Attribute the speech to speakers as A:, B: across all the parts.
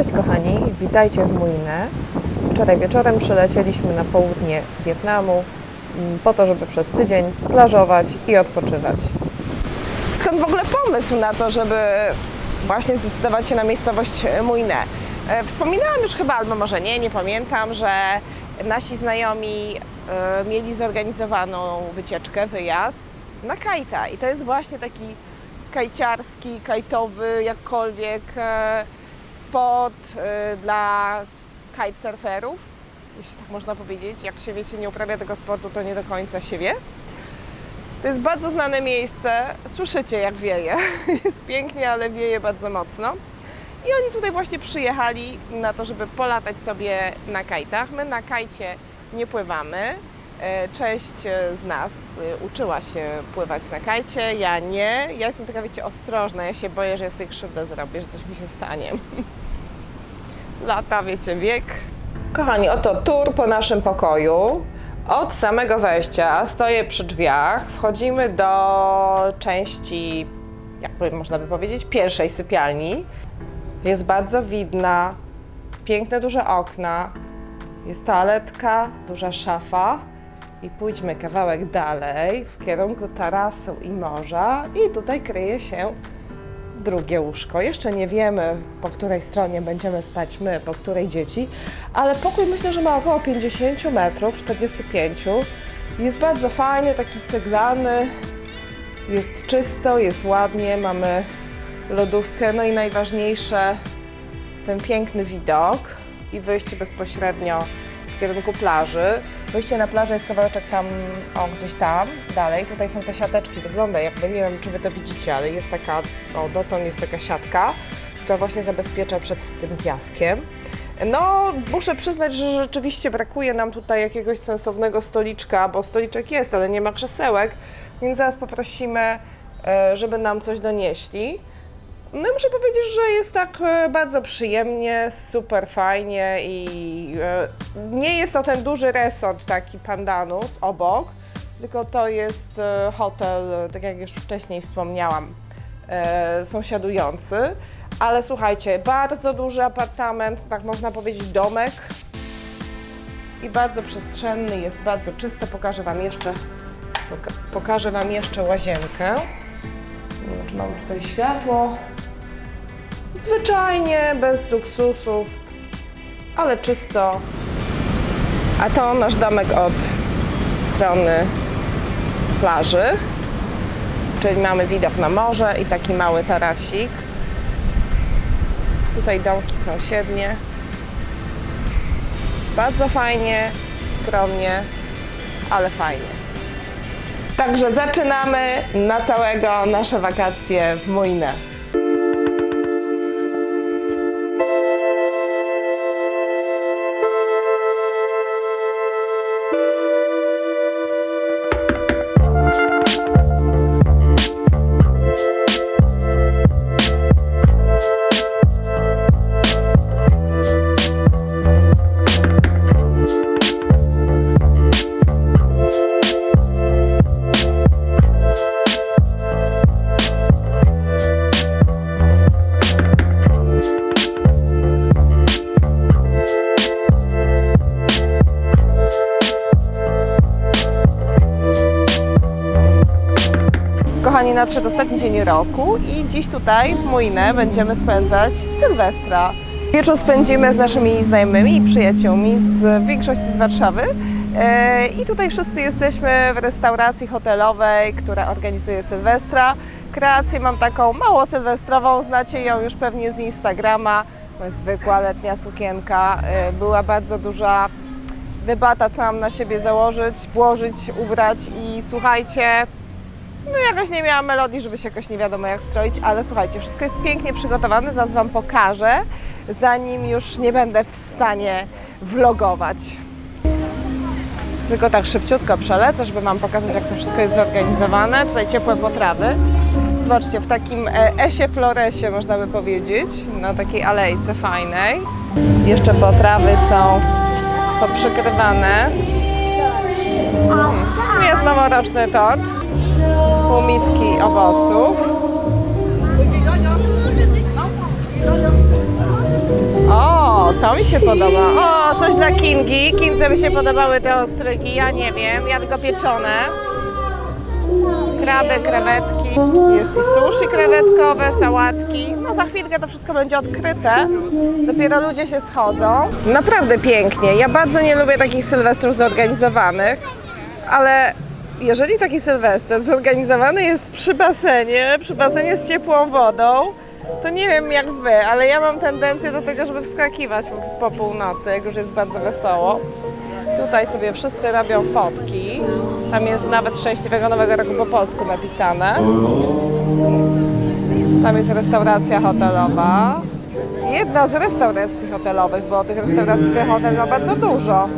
A: Cześć kochani, witajcie w Muinę. Wczoraj wieczorem przylecieliśmy na południe Wietnamu mm, po to, żeby przez tydzień plażować i odpoczywać.
B: Skąd w ogóle pomysł na to, żeby właśnie zdecydować się na miejscowość Muinę? E, Wspominałam już chyba, albo może nie, nie pamiętam, że nasi znajomi e, mieli zorganizowaną wycieczkę, wyjazd na kajta. I to jest właśnie taki kajciarski, kajtowy, jakkolwiek e, spot e, dla kitesurferów, jeśli tak można powiedzieć. Jak się wiecie, nie uprawia tego sportu, to nie do końca się wie. To jest bardzo znane miejsce. Słyszycie, jak wieje. Jest pięknie, ale wieje bardzo mocno. I oni tutaj właśnie przyjechali na to, żeby polatać sobie na kajtach. My na kajcie nie pływamy. E, Część e, z nas e, uczyła się pływać na kajcie, ja nie. Ja jestem taka, wiecie, ostrożna. Ja się boję, że ja sobie krzywdę zrobię, że coś mi się stanie. Lata, wiecie, wiek.
A: Kochani, oto tour po naszym pokoju. Od samego wejścia stoję przy drzwiach. Wchodzimy do części, jakby można by powiedzieć, pierwszej sypialni. Jest bardzo widna, piękne duże okna, jest toaletka, duża szafa. I pójdźmy kawałek dalej w kierunku tarasu i morza. I tutaj kryje się drugie łóżko. Jeszcze nie wiemy, po której stronie będziemy spać my, po której dzieci, ale pokój myślę, że ma około 50 metrów, 45. Jest bardzo fajny, taki ceglany, jest czysto, jest ładnie, mamy lodówkę, no i najważniejsze ten piękny widok i wyjście bezpośrednio w kierunku plaży. Wyjście na plażę jest kawałeczek tam, o gdzieś tam, dalej. Tutaj są te siateczki, wygląda jakby, nie wiem czy Wy to widzicie, ale jest taka, o dotąd jest taka siatka, która właśnie zabezpiecza przed tym piaskiem. No, muszę przyznać, że rzeczywiście brakuje nam tutaj jakiegoś sensownego stoliczka, bo stoliczek jest, ale nie ma krzesełek, więc zaraz poprosimy, e, żeby nam coś donieśli. No muszę powiedzieć, że jest tak e, bardzo przyjemnie, super fajnie i e, nie jest to ten duży resort taki Pandanus obok, tylko to jest e, hotel, tak jak już wcześniej wspomniałam, sąsiadujący. Ale słuchajcie, bardzo duży apartament, tak można powiedzieć domek i bardzo przestrzenny, jest bardzo czysty. Pokażę Wam jeszcze, poka- pokażę Wam jeszcze łazienkę. Nie wiem, czy mam tutaj światło. Zwyczajnie, bez luksusów, ale czysto.
B: A to nasz domek od strony plaży.
A: Czyli mamy widok na morze i taki mały tarasik. Tutaj domki sąsiednie. Bardzo fajnie, skromnie, ale fajnie. Także zaczynamy na całego nasze wakacje w Muinę. thank you nadszedł ostatni dzień roku i dziś tutaj w Muinę będziemy spędzać Sylwestra. Wieczór spędzimy z naszymi znajomymi i przyjaciółmi z większości z Warszawy. E, I tutaj wszyscy jesteśmy w restauracji hotelowej, która organizuje Sylwestra. Kreację mam taką mało sylwestrową, znacie ją już pewnie z Instagrama. Zwykła letnia sukienka. E, Była bardzo duża debata, co mam na siebie założyć, włożyć, ubrać i słuchajcie, no jakoś nie miałam melodii, żeby się jakoś nie wiadomo jak stroić, ale słuchajcie, wszystko jest pięknie przygotowane, zaraz Wam pokażę, zanim już nie będę w stanie vlogować. Tylko tak szybciutko przelecę, żeby Wam pokazać, jak to wszystko jest zorganizowane. Tutaj ciepłe potrawy. Zobaczcie, w takim e, esie floresie, można by powiedzieć, na takiej alejce fajnej. Jeszcze potrawy są poprzykrywane. Mm, Jest noworoczny tort pół miski owoców. To mi się podoba. O, coś dla Kingi. Kindze by się podobały te ostrygi, ja nie wiem. Ja tylko pieczone. Kraby, krewetki. Jest i sushi krewetkowe, sałatki. No za chwilkę to wszystko będzie odkryte. Dopiero ludzie się schodzą. Naprawdę pięknie. Ja bardzo nie lubię takich sylwestrów zorganizowanych, ale jeżeli taki sylwester zorganizowany jest przy basenie, przy basenie z ciepłą wodą, to nie wiem jak wy, ale ja mam tendencję do tego, żeby wskakiwać po, północy, jak już jest bardzo wesoło. Tutaj sobie wszyscy robią fotki. Tam jest nawet Szczęśliwego Nowego Roku po polsku napisane. Tam jest restauracja hotelowa. Jedna z restauracji hotelowych, bo tych restauracji ten hotel ma bardzo dużo.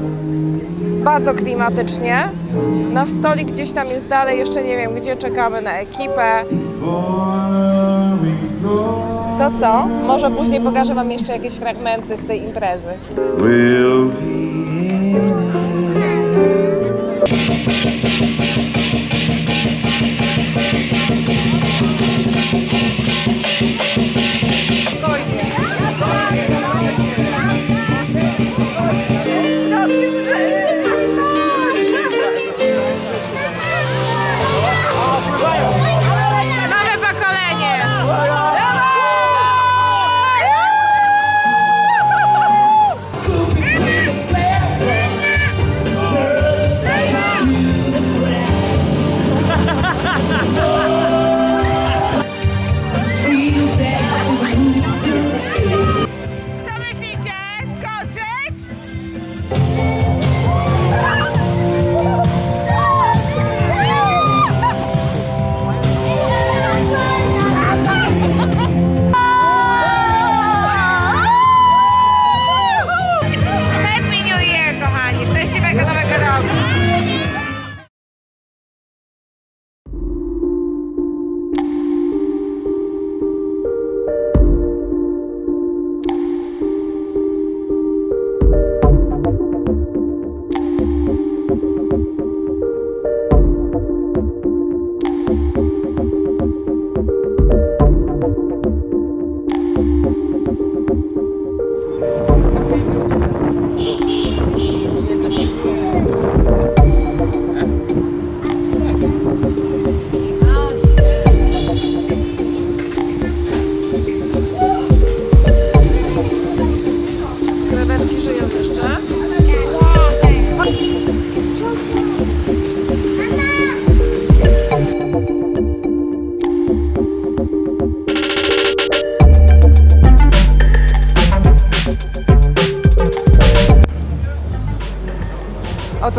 A: Bardzo klimatycznie. Nasz stolik gdzieś tam jest dalej, jeszcze nie wiem gdzie, czekamy na ekipę. To co? Może później pokażę Wam jeszcze jakieś fragmenty z tej imprezy.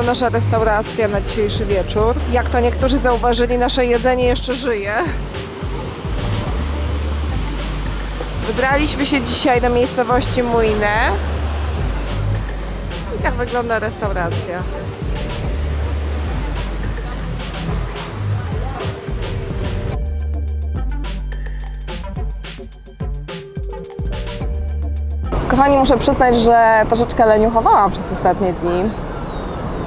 A: Oto nasza restauracja na dzisiejszy wieczór. Jak to niektórzy zauważyli, nasze jedzenie jeszcze żyje. Wybraliśmy się dzisiaj do miejscowości Mujne. I tak wygląda restauracja. Kochani, muszę przyznać, że troszeczkę leniuchowałam przez ostatnie dni.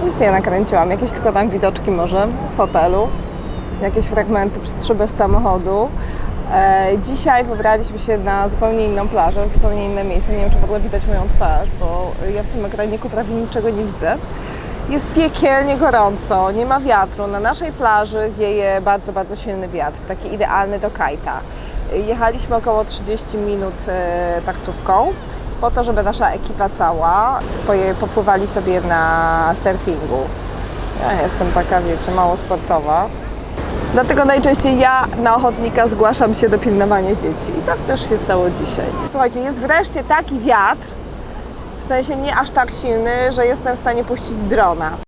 A: Nic nie nakręciłam, jakieś tylko tam widoczki może z hotelu, jakieś fragmenty przez szybę samochodu. E, dzisiaj wybraliśmy się na zupełnie inną plażę, zupełnie inne miejsce. Nie wiem, czy w ogóle widać moją twarz, bo ja w tym ekraniku prawie niczego nie widzę. Jest piekielnie gorąco, nie ma wiatru. Na naszej plaży wieje bardzo, bardzo silny wiatr, taki idealny do kajta. Jechaliśmy około 30 minut e, taksówką po to, żeby nasza ekipa cała popływali sobie na surfingu. Ja jestem taka, wiecie, mało sportowa. Dlatego najczęściej ja na ochotnika zgłaszam się do pilnowania dzieci. I tak też się stało dzisiaj. Słuchajcie, jest wreszcie taki wiatr, w sensie nie aż tak silny, że jestem w stanie puścić drona.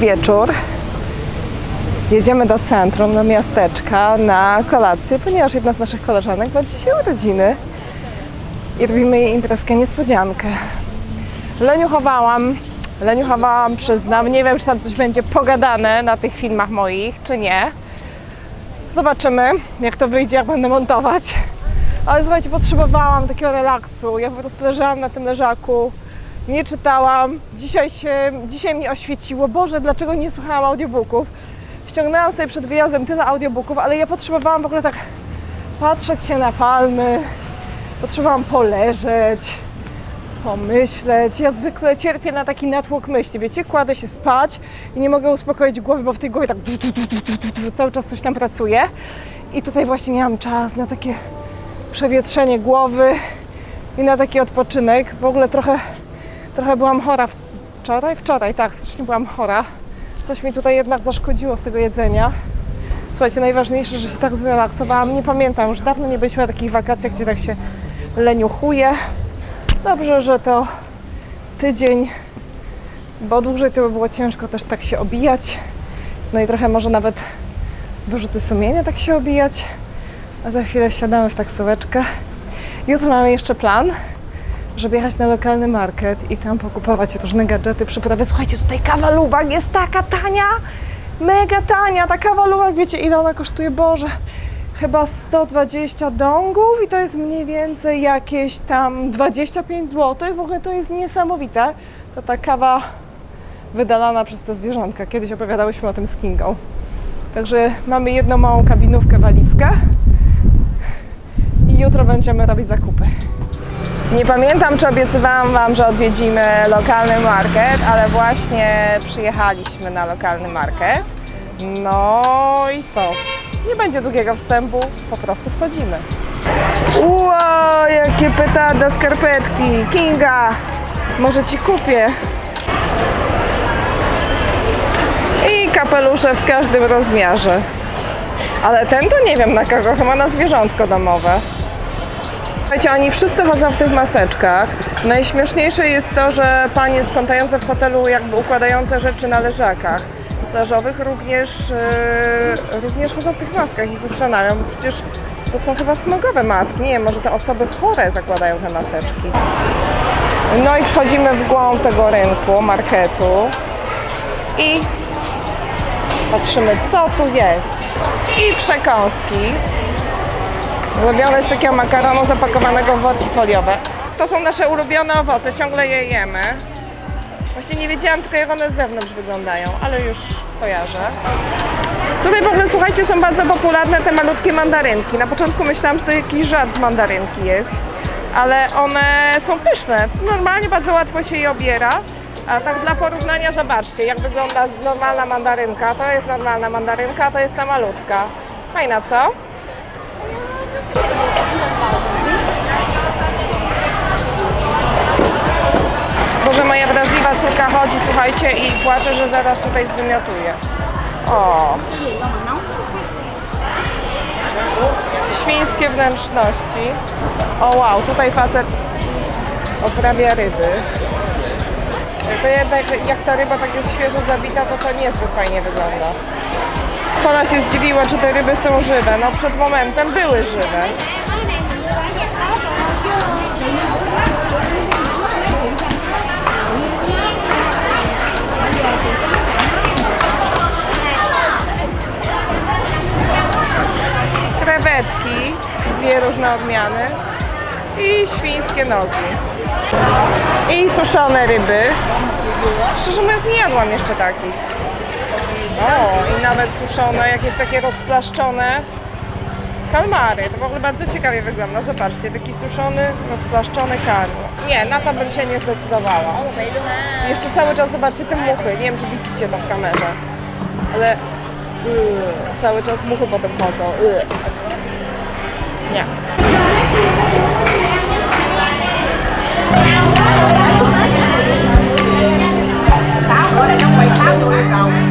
A: Wieczór. Jedziemy do centrum, do miasteczka na kolację, ponieważ jedna z naszych koleżanek ma dzisiaj urodziny i robimy jej imprezkę niespodziankę. Leniuchowałam, leniuchowałam, przyznam. Nie wiem, czy tam coś będzie pogadane na tych filmach moich, czy nie. Zobaczymy, jak to wyjdzie, jak będę montować. Ale słuchajcie, potrzebowałam takiego relaksu. Ja po prostu leżałam na tym leżaku, nie czytałam. Dzisiaj, się, dzisiaj mnie oświeciło. Boże, dlaczego nie słuchałam audiobooków? Ściągnęłam sobie przed wyjazdem tyle audiobooków, ale ja potrzebowałam w ogóle tak patrzeć się na palmy. Potrzebowałam poleżeć, pomyśleć. Ja zwykle cierpię na taki natłok myśli, wiecie, kładę się spać i nie mogę uspokoić głowy, bo w tej głowie tak du, du, du, du, du, cały czas coś tam pracuje. I tutaj właśnie miałam czas na takie przewietrzenie głowy i na taki odpoczynek. W ogóle trochę, trochę byłam chora wczoraj, wczoraj, tak, strasznie byłam chora. Coś mi tutaj jednak zaszkodziło z tego jedzenia. Słuchajcie, najważniejsze, że się tak zrelaksowałam. Nie pamiętam, już dawno nie byliśmy na takich wakacjach, gdzie tak się leniuchuje. Dobrze, że to tydzień, bo dłużej to by było ciężko też tak się obijać. No i trochę może nawet wyrzuty sumienia tak się obijać. A za chwilę wsiadamy w taksóweczkę. Jutro mamy jeszcze plan, żeby jechać na lokalny market i tam pokupować różne gadżety, przyprawy. Słuchajcie, tutaj kawa luwak jest taka tania, mega tania. Ta kawa luwak, wiecie ile ona kosztuje? Boże, chyba 120 dongów i to jest mniej więcej jakieś tam 25 zł. W ogóle to jest niesamowite. To ta kawa wydalana przez te zwierzątka. Kiedyś opowiadałyśmy o tym z Kingą. Także mamy jedną małą kabinówkę, walizkę i jutro będziemy robić zakupy. Nie pamiętam, czy obiecywałam Wam, że odwiedzimy lokalny market, ale właśnie przyjechaliśmy na lokalny market. No i co? Nie będzie długiego wstępu, po prostu wchodzimy. Wow, jakie petarda skarpetki! Kinga! Może Ci kupię. I kapelusze w każdym rozmiarze. Ale ten to nie wiem na kogo, chyba na zwierzątko domowe. Słuchajcie, oni wszyscy chodzą w tych maseczkach. Najśmieszniejsze jest to, że panie sprzątające w hotelu jakby układające rzeczy na leżakach plażowych również, yy, również chodzą w tych maskach i zastanawiam, bo przecież to są chyba smogowe maski. Nie wiem, może te osoby chore zakładają te maseczki. No i wchodzimy w głąb tego rynku, marketu i patrzymy, co tu jest. I przekąski zrobione z takiego makaronu zapakowanego w worki foliowe. To są nasze ulubione owoce, ciągle je jemy. Właśnie nie wiedziałam tylko jak one z zewnątrz wyglądają, ale już kojarzę. Tutaj w ogóle, słuchajcie, są bardzo popularne te malutkie mandarynki. Na początku myślałam, że to jakiś żart z mandarynki jest, ale one są pyszne. Normalnie bardzo łatwo się je obiera. A tak dla porównania zobaczcie, jak wygląda normalna mandarynka. To jest normalna mandarynka, a to jest ta malutka. Fajna, co? Boże, moja wrażliwa córka chodzi, słuchajcie, i płacze, że zaraz tutaj zwymiotuje. O! Świńskie wnętrzności. O wow, tutaj facet oprawia ryby. To jednak jak ta ryba tak jest świeżo zabita, to to niezbyt fajnie wygląda. Pola się zdziwiła, czy te ryby są żywe. No przed momentem były żywe. Krewetki, dwie różne odmiany i świńskie nogi. I suszone ryby. Szczerze mówiąc nie jadłam jeszcze takich. O, i nawet suszone, jakieś takie rozplaszczone kalmary. To w ogóle bardzo ciekawie wygląda. Zobaczcie, taki suszony, rozplaszczony karm. Nie, na to bym się nie zdecydowała. Jeszcze cały czas zobaczcie te muchy. Nie wiem, czy widzicie to w kamerze. Ale yy, cały czas muchy potem chodzą. Yy. Nie. Tak,
C: tak, tak,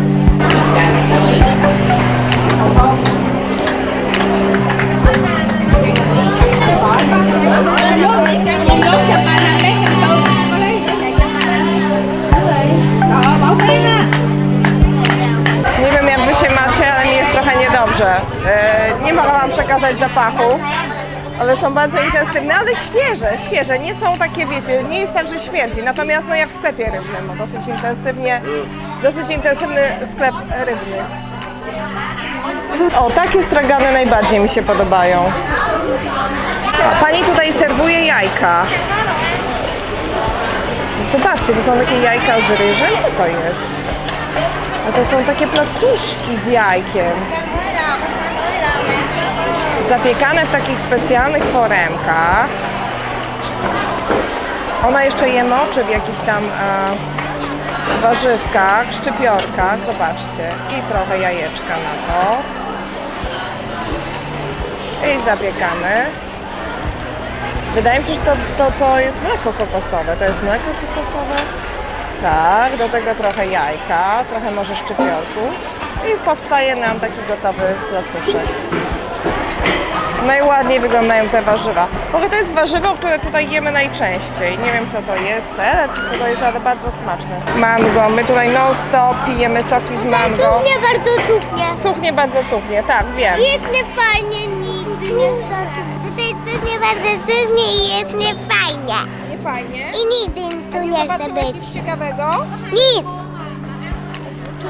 A: nie wiem jak wy się macie, ale mi jest trochę niedobrze. E, nie mogę wam przekazać zapachów. One są bardzo intensywne, ale świeże, świeże. Nie są takie, wiecie, nie jest tak, że śmierdzi. Natomiast no jak w sklepie rybnym, dosyć intensywnie dosyć intensywny sklep rybny. O, takie stragany najbardziej mi się podobają. A pani tutaj serwuje jajka. Zobaczcie, to są takie jajka z ryżem. Co to jest? A to są takie placuszki z jajkiem. Zapiekane w takich specjalnych foremkach. Ona jeszcze je moczy w jakichś tam e, warzywkach, szczypiorkach. Zobaczcie. I trochę jajeczka na to. I zapiekamy. Wydaje mi się, że to, to, to jest mleko kokosowe. To jest mleko kokosowe? Tak, do tego trochę jajka, trochę może szczypiorku i powstaje nam taki gotowy placuszek. Najładniej wyglądają te warzywa. W ogóle to jest warzywo, które tutaj jemy najczęściej. Nie wiem co to jest, seler czy co to jest, ale bardzo smaczne. Mango, my tutaj non stop pijemy soki z mango.
C: Cuchnie bardzo cuchnie.
A: Cuchnie bardzo cuchnie, tak, wiem.
C: Jest niefajnie, nigdy nie. Tutaj cuchnie bardzo cuchnie i jest niefajnie.
A: Nie fajnie.
C: I nigdy tu nie chcę być.
A: ciekawego?
C: Nic.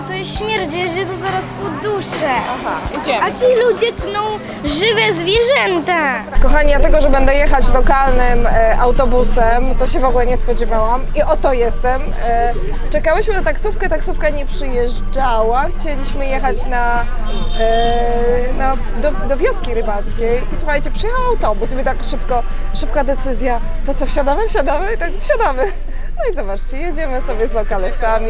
D: Tutaj śmierdzi, że to zaraz uduszę.
A: Aha, idziemy.
D: A ci ludzie tną żywe zwierzęta.
A: Kochani, ja tego, że będę jechać lokalnym e, autobusem, to się w ogóle nie spodziewałam i oto jestem. E, czekałyśmy na taksówkę, taksówka nie przyjeżdżała. Chcieliśmy jechać na, e, na, do, do wioski rybackiej i słuchajcie, przyjechał autobus i my tak szybko, szybka decyzja, to co, wsiadamy, wsiadamy? I tak wsiadamy. No i zobaczcie, jedziemy sobie z lokalesami.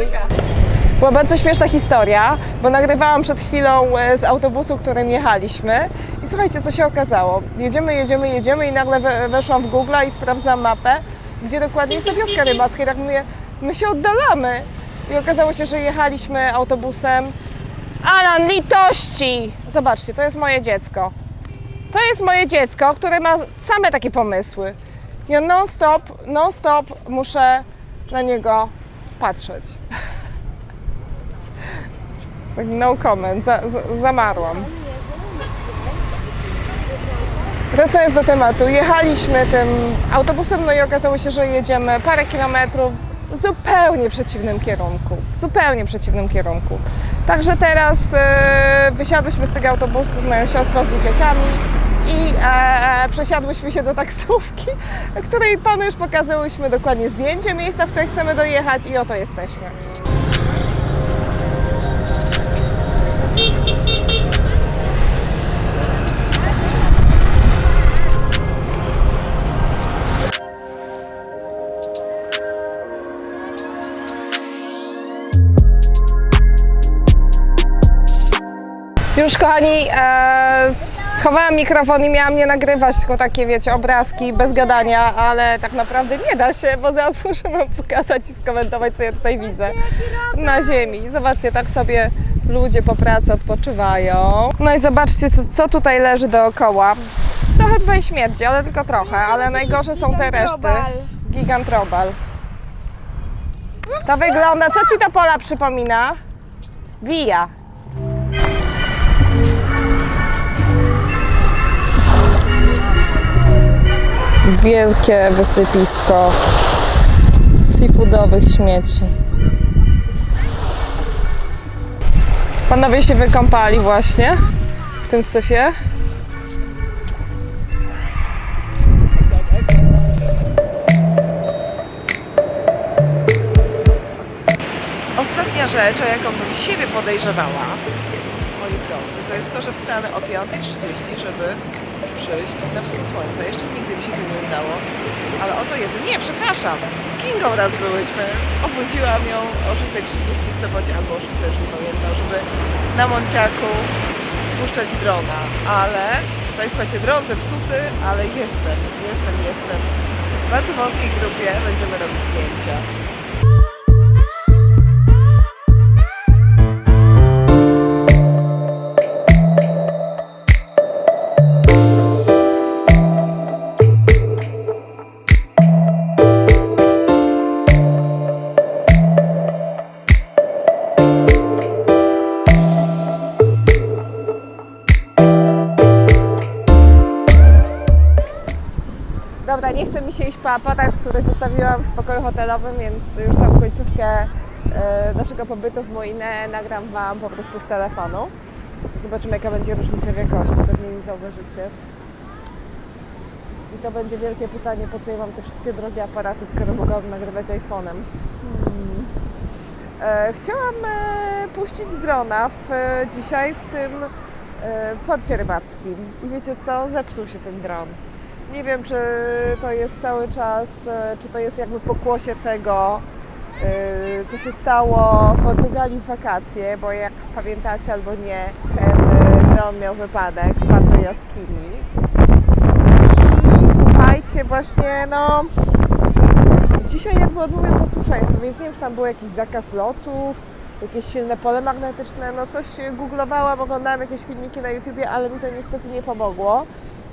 A: Była bardzo śmieszna historia, bo nagrywałam przed chwilą e, z autobusu, którym jechaliśmy. I słuchajcie, co się okazało. Jedziemy, jedziemy, jedziemy i nagle we, weszłam w Google i sprawdzam mapę, gdzie dokładnie jest ta wioska rybacka. I tak mówię, my się oddalamy. I okazało się, że jechaliśmy autobusem. Alan, litości! Zobaczcie, to jest moje dziecko. To jest moje dziecko, które ma same takie pomysły. Ja non stop, non stop muszę na niego patrzeć. Tak no comment, za, za, zamarłam. Wracając do tematu, jechaliśmy tym autobusem, no i okazało się, że jedziemy parę kilometrów w zupełnie przeciwnym kierunku. W zupełnie przeciwnym kierunku. Także teraz e, wysiadłyśmy z tego autobusu z moją siostrą, z dzieciakami i e, przesiadłyśmy się do taksówki, której panu już pokazałyśmy dokładnie zdjęcie miejsca, w które chcemy dojechać i oto jesteśmy. Już kochani, e, schowałam mikrofon i miałam nie nagrywać, tylko takie wiecie, obrazki bez gadania, ale tak naprawdę nie da się, bo zaraz muszę wam pokazać i skomentować, co ja tutaj widzę na ziemi. Zobaczcie, tak sobie ludzie po pracy odpoczywają. No i zobaczcie, co, co tutaj leży dookoła. Trochę tutaj śmierdzi, ale tylko trochę, ale najgorsze są te reszty. Gigantrobal. To wygląda, co ci to pola przypomina? Wija. Wielkie wysypisko seafoodowych śmieci. Panowie się wykąpali właśnie w tym syfie. Ostatnia rzecz, o jaką bym siebie podejrzewała, moi drodzy, to jest to, że wstanę o 5.30, żeby przyjść na wschód słońca. Jeszcze nigdy mi się to nie udało, ale oto jest. Nie, przepraszam, z Kingą raz byłyśmy. Obudziłam ją o 6.30 w sobocie albo o 6.00, już nie pamiętam, żeby na Monciaku puszczać drona, ale to jest, słuchajcie, dron zepsuty, ale jestem, jestem, jestem. W bardzo wąskiej grupie będziemy robić zdjęcia. Chce mi się iść po aparat, który zostawiłam w pokoju hotelowym, więc już tam końcówkę e, naszego pobytu w Moinę nagram Wam po prostu z telefonu. Zobaczymy jaka będzie różnica w jakości, pewnie nie zauważycie. I to będzie wielkie pytanie, po co ja mam te wszystkie drogie aparaty, skoro mogłabym nagrywać iPhone'em. Hmm. E, chciałam e, puścić drona w, e, dzisiaj w tym e, porcie rybackim. I wiecie co? Zepsuł się ten dron. Nie wiem, czy to jest cały czas, e, czy to jest jakby pokłosie tego, e, co się stało w Portugalii w wakacje, bo jak pamiętacie albo nie, ten dron miał wypadek, wpadł do jaskini. I słuchajcie, właśnie no dzisiaj jakby odmówię posłuszeństwa, więc nie wiem, czy tam był jakiś zakaz lotów, jakieś silne pole magnetyczne, no coś googlowałam, oglądałam jakieś filmiki na YouTubie, ale mi to niestety nie pomogło.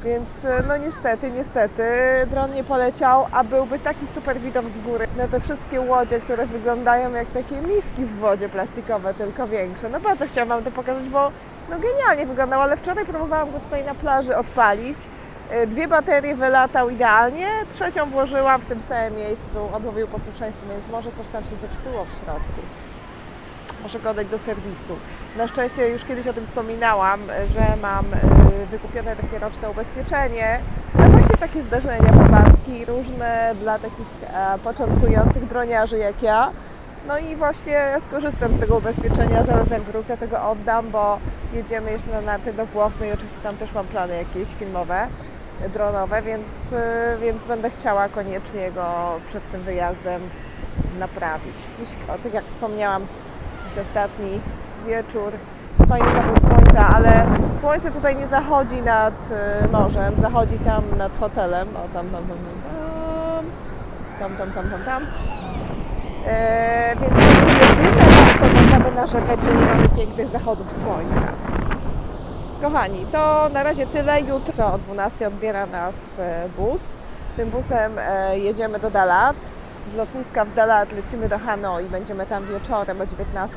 A: Więc no niestety, niestety dron nie poleciał, a byłby taki super widok z góry na te wszystkie łodzie, które wyglądają jak takie miski w wodzie plastikowe, tylko większe. No bardzo chciałam Wam to pokazać, bo no genialnie wyglądało, ale wczoraj próbowałam go tutaj na plaży odpalić. Y, Dwie baterie wylatał idealnie, trzecią włożyłam w tym samym miejscu, odmówił posłuszeństwo, więc może coś tam się zepsuło w środku. Muszę go oddać do serwisu. Na szczęście już kiedyś o tym wspominałam, że mam y, wykupione takie roczne ubezpieczenie na właśnie takie zdarzenia, wypadki różne dla takich e, początkujących droniarzy jak ja. No i właśnie skorzystam z tego ubezpieczenia, zaraz jak wrócę, tego oddam, bo jedziemy jeszcze na narty do Włoch, no i oczywiście tam też mam plany jakieś filmowe, dronowe, więc, y, więc będę chciała koniecznie go przed tym wyjazdem naprawić. Dziś, tak jak wspomniałam, ostatni wieczór, jest fajny zachód słońca, ale słońce tutaj nie zachodzi nad y, morzem, zachodzi tam nad hotelem, o tam, tam, tam, tam, tam, tam, tam, tam, tam. E, więc to jedyne, co można by narzekać, że nie mamy pięknych zachodów słońca. Kochani, to na razie tyle. Jutro o 12 odbiera nas e, bus. Tym busem e, jedziemy do Dalat. Z lotniska w Dalat lecimy do Hanoi. Będziemy tam wieczorem o 19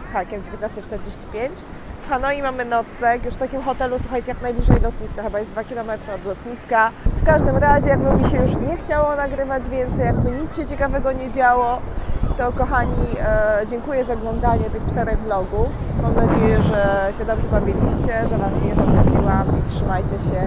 A: z hakiem, 19.45. W Hanoi mamy nocleg, już w takim hotelu, słuchajcie, jak najbliżej lotniska, chyba jest 2 km od lotniska. W każdym razie, jakby mi się już nie chciało nagrywać więcej, jakby nic się ciekawego nie działo, to kochani, e, dziękuję za oglądanie tych czterech vlogów. Mam nadzieję, że się dobrze bawiliście, że Was nie zanudziłam i trzymajcie się.